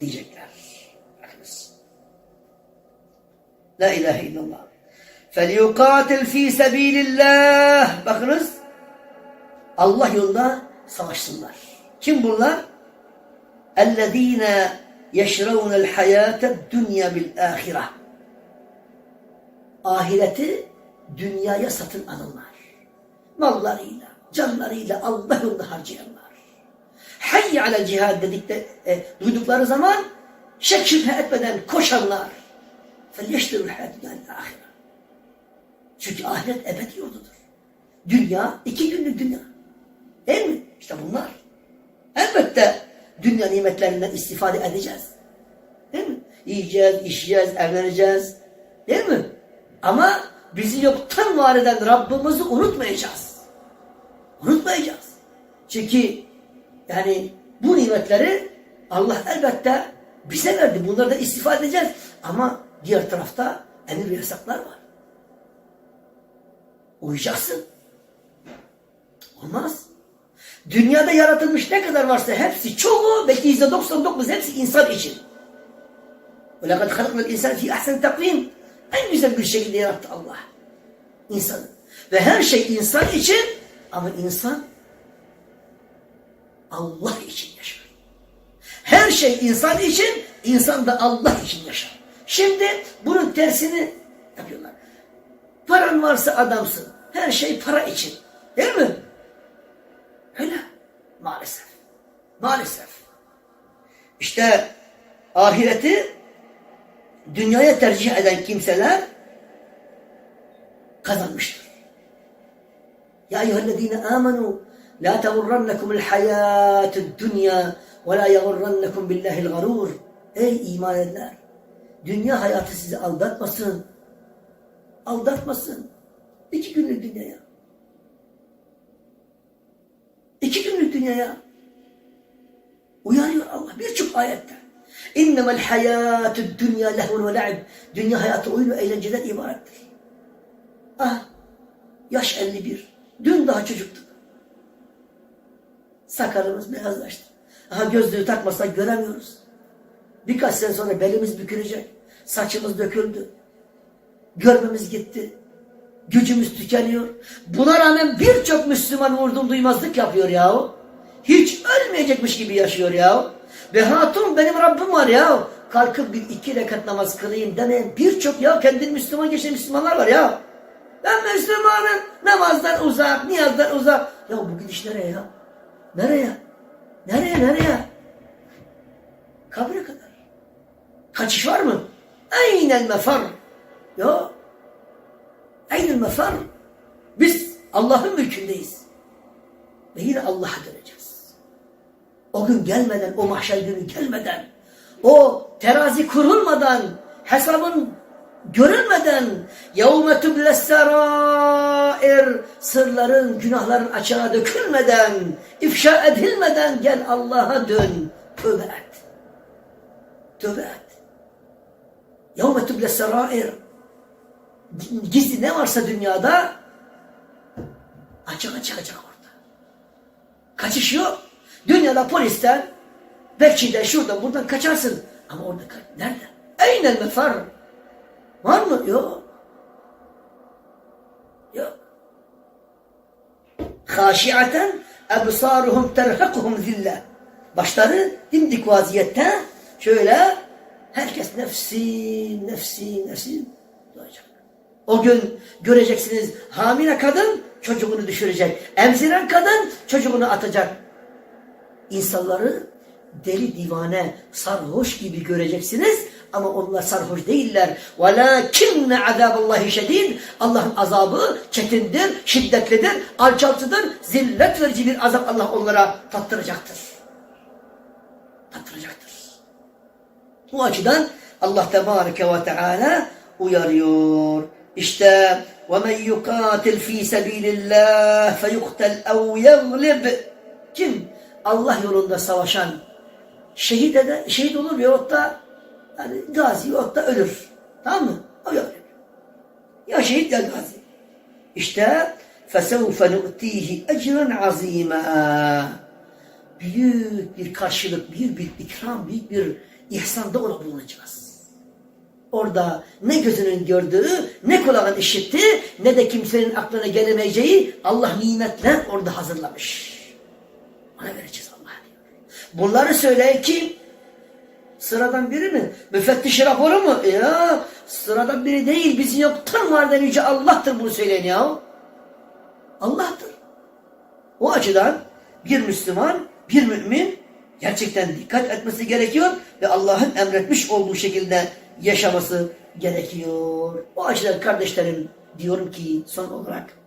diyecekler. Bakınız. La ilahe illallah. فَلْيُقَاتِلْ ف۪ي سَب۪يلِ اللّٰهِ Bakınız. Allah yolunda savaşsınlar. Kim bunlar? اَلَّذ۪ينَ يَشْرَوْنَ الْحَيَاةَ الدُّنْيَا بِالْآخِرَةِ Ahireti dünyaya satın alırlar. Mallarıyla, canlarıyla Allah yolunda harcayanlar. hayy ala cihad dedikte e, duydukları zaman şek şüphe etmeden koşanlar felyeştirul hayatüden ahire. Çünkü ahiret ebedi yurdudur. Dünya iki günlük dünya. Değil mi? İşte bunlar. Elbette dünya nimetlerinden istifade edeceğiz. Değil mi? Yiyeceğiz, işleyeceğiz, evleneceğiz. Değil mi? Ama bizi yoktan var eden Rabbimizi unutmayacağız. Unutmayacağız. Çünkü yani bu nimetleri Allah elbette bize verdi. Bunlardan istifade edeceğiz. Ama diğer tarafta emir ve yasaklar var. Uyacaksın. Olmaz. Dünyada yaratılmış ne kadar varsa hepsi çoğu belki yüzde 99 hepsi insan için. وَلَقَدْ خَلَقْنَا الْاِنْسَانِ فِي اَحْسَنِ takvim. En güzel bir şekilde yarattı Allah. İnsanı. Ve her şey insan için ama insan Allah için yaşar. Her şey insan için, insan da Allah için yaşar. Şimdi bunun tersini yapıyorlar. Paran varsa adamsın. Her şey para için. Değil mi? Öyle. Maalesef. Maalesef. İşte ahireti dünyaya tercih eden kimseler kazanmıştır. Ya eyyühellezine amenu la tegurrannekumul hayatud dünya ve la yegurrannekum billahil garur. Ey iman edenler! Dünya hayatı sizi aldatmasın. Aldatmasın. İki günlük dünyaya. İki günlük dünyaya. Uyarıyor Allah birçok ayette. İnnemel hayatü dünya lehvun ve la'ib. Dünya hayatı oyun ve eğlenceden ibarettir. Ah, yaş 51. Dün daha çocuktuk. Sakalımız beyazlaştı. Aha gözlüğü takmasak göremiyoruz. Birkaç sene sonra belimiz bükülecek. Saçımız döküldü. Görmemiz gitti. Gücümüz tükeniyor. Buna rağmen birçok Müslüman vurdum duymazlık yapıyor yahu. Hiç ölmeyecekmiş gibi yaşıyor yahu. Ve hatun benim Rabbim var ya. Kalkıp bir iki rekat namaz kılayım demeyen birçok ya kendini Müslüman geçen Müslümanlar var ya. Ben Müslümanım. Namazdan uzak, niyazdan uzak. Ya bu gidiş ya? Nereye? Nereye, nereye? Kabre kadar. Kaçış var mı? Aynel mefar. Ya. Aynel mefar. Biz Allah'ın mülkündeyiz. Ve yine Allah'a döneceğiz. O gün gelmeden, o mahşer günü gelmeden, o terazi kurulmadan, hesabın görülmeden, يَوْمَ تُبْلَ ama sırların, günahların açığa dökülmeden, ifşa edilmeden gel Allah'a dön. Tövbe et. Tövbe et. Yevme tüble serair. Gizli ne varsa dünyada açığa çıkacak orada. Kaçış yok. Dünyada polisten belki de şuradan buradan kaçarsın. Ama orada nerede? Eynen mefar. Var mı? Yok. Haşiaten ebsaruhum terhakuhum zille. Başları dimdik vaziyette şöyle herkes nefsi, nefsi, nefsi duracak. O gün göreceksiniz hamile kadın çocuğunu düşürecek. Emziren kadın çocuğunu atacak. İnsanları deli divane, sarhoş gibi göreceksiniz ama onlar sarhoş değiller. وَلَاكِنَّ عَذَابَ اللّٰهِ شَد۪يدٍ Allah'ın azabı çetindir, şiddetlidir, alçaltıdır, zillet verici bir azap Allah onlara tattıracaktır. Tattıracaktır. Bu açıdan Allah Tebareke ve Teala uyarıyor. İşte وَمَنْ يُقَاتِلْ ف۪ي سَب۪يلِ اللّٰهِ فَيُقْتَلْ اَوْ يَغْلِبْ Kim? Allah yolunda savaşan şehit eder, şehit olur yahut da yani gazi yahut da ölür. Tamam mı? O yok. Ya şehit ya gazi. İşte فَسَوْفَ نُؤْتِيهِ اَجْرًا عَظ۪يمًا Büyük bir karşılık, büyük bir ikram, büyük bir ihsanda ona bulunacağız. Orada ne gözünün gördüğü, ne kulağın işittiği, ne de kimsenin aklına gelemeyeceği Allah nimetler orada hazırlamış. Ona vereceğiz Allah diyor. Bunları söyleyen kim? Sıradan biri mi? Müfettiş raporu mu? Ya sıradan biri değil. Bizi yoktan var eden yüce Allah'tır bunu söyleyen ya. Allah'tır. O açıdan bir Müslüman, bir mümin gerçekten dikkat etmesi gerekiyor ve Allah'ın emretmiş olduğu şekilde yaşaması gerekiyor. O açıdan kardeşlerim diyorum ki son olarak